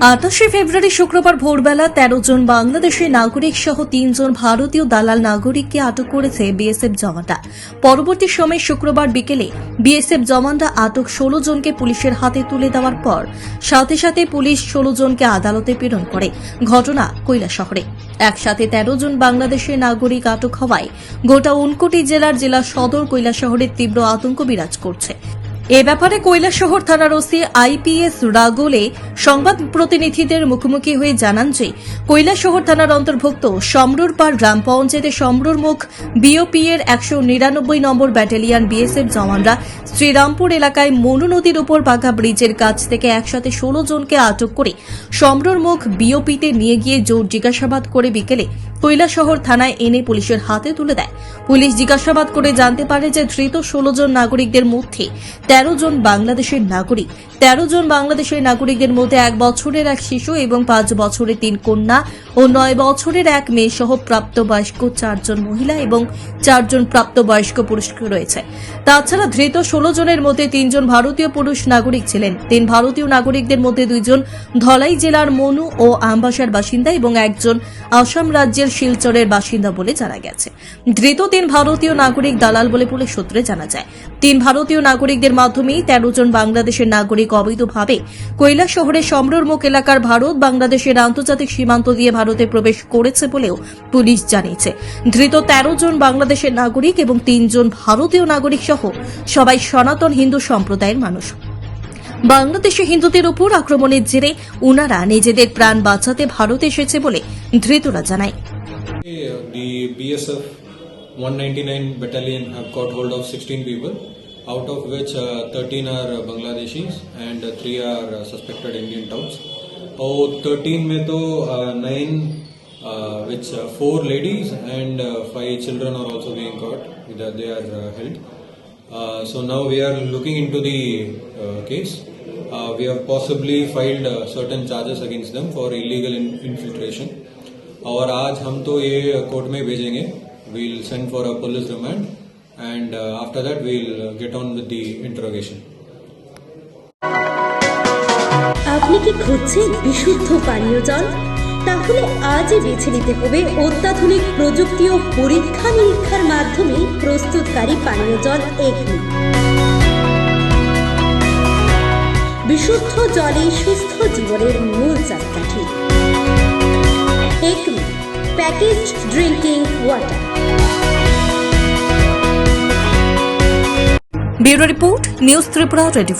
আঠাশে ফেব্রুয়ারি শুক্রবার ভোরবেলা তেরো জন বাংলাদেশের নাগরিক সহ তিনজন ভারতীয় দালাল নাগরিককে আটক করেছে বিএসএফ জওয়ানরা। পরবর্তী সময়ে শুক্রবার বিকেলে বিএসএফ জওয়ানরা আটক ষোলো জনকে পুলিশের হাতে তুলে দেওয়ার পর সাথে সাথে পুলিশ ষোলো জনকে আদালতে প্রেরণ করে। ঘটনা শহরে। একসাথে তেরো জন বাংলাদেশের নাগরিক আটক হওয়ায় গোটা উনকোটি জেলার জেলা সদর শহরের তীব্র আতঙ্ক বিরাজ করছে। এ ব্যাপারে কৈলাসহর থানার ওসি আইপিএস রাগোলে সংবাদ প্রতিনিধিদের মুখোমুখি হয়ে জানান যে, কৈলাসহর থানার অন্তর্ভুক্ত সমরুরপাড় গ্রাম পঞ্চায়েতের সমরুর মুখ বিওপি এর একশো নিরানব্বই নম্বর ব্যাটালিয়ন বিএসএফ জওয়ানরা শ্রীরামপুর এলাকায় মনু নদীর উপর বাঘা ব্রিজের কাছ থেকে একসাথে ষোলো জনকে আটক করে সমরুর মুখ বিওপিতে নিয়ে গিয়ে জোর জিজ্ঞাসাবাদ করে বিকেলে কৈলাসহর থানায় এনে পুলিশের হাতে তুলে দেয়। পুলিশ জিজ্ঞাসাবাদ করে জানতে পারে যে ধৃত ষোলো জন নাগরিকদের মধ্যে তেরো জন বাংলাদেশের নাগরিক। তেরো জন বাংলাদেশের নাগরিকদের মধ্যে এক বছরের এক শিশু এবং পাঁচ বছরের তিন কন্যা ও নয় বছরের এক মেয়ে সহ প্রাপ্তবয়স্ক চারজন মহিলা এবং চারজন প্রাপ্তবয়স্ক পুরুষ রয়েছে। তাছাড়া ধৃত ষোলো জনের মধ্যে তিনজন ভারতীয় পুরুষ নাগরিক ছিলেন। তিন ভারতীয় নাগরিকদের মধ্যে দুইজন ধলাই জেলার মনু ও আমবাসার বাসিন্দা এবং একজন আসাম রাজ্যের শিলচরের বাসিন্দা বলে জানা গেছে। ধৃত তিন ভারতীয় নাগরিক দালাল বলে পুলিশ সূত্রে জানা যায়। তিন ভারতীয় নাগরিকদের মাধ্যমেই তেরো জন বাংলাদেশের নাগরিক অবৈধভাবে কৈলাস শহরের সমরমুখ এলাকার ভারত, বাংলাদেশের আন্তর্জাতিক সীমান্ত দিয়ে ভারতে প্রবেশ করেছে বলেও পুলিশ জানিয়েছে। ধৃত তেরো জন বাংলাদেশের নাগরিক এবং তিনজন ভারতীয় নাগরিক সহ সবাই সনাতন হিন্দু সম্প্রদায়ের মানুষ। বাংলাদেশে হিন্দুদের উপর আক্রমণের জেরে উনারা নিজেদের প্রাণ বাঁচাতে ভারত এসেছে বলে ধৃতরা জানায়। The BSF 199 battalion have got hold of 16 people, out of which uh, 13 are uh, Bangladeshis and uh, 3 are uh, suspected Indian touts. और 13 में तो uh, 9 uh, which uh, 4 ladies and uh, 5 children are also being caught. They are- They are uh, held. Uh, so now we are looking into the uh, case. Uh, we have possibly filed uh, certain charges against them for illegal in- infiltration. और आज हम तो ये court में भेजेंगे we'll send for a police remand and after that we'll get on with the interrogation আপনি কি খুঁজছেন বিশুদ্ধ পানীয় জল তাহলে আজই বেছে নিতে হবে অত্যাধুনিক প্রযুক্তি ও পরীক্ষা নিরীক্ষার মাধ্যমে প্রস্তুতকারী পানীয় জল এগনি বিশুদ্ধ জলে সুস্থ জীবনের মূল চাকাঠি Acme package drinking water bureau report news Tripura twenty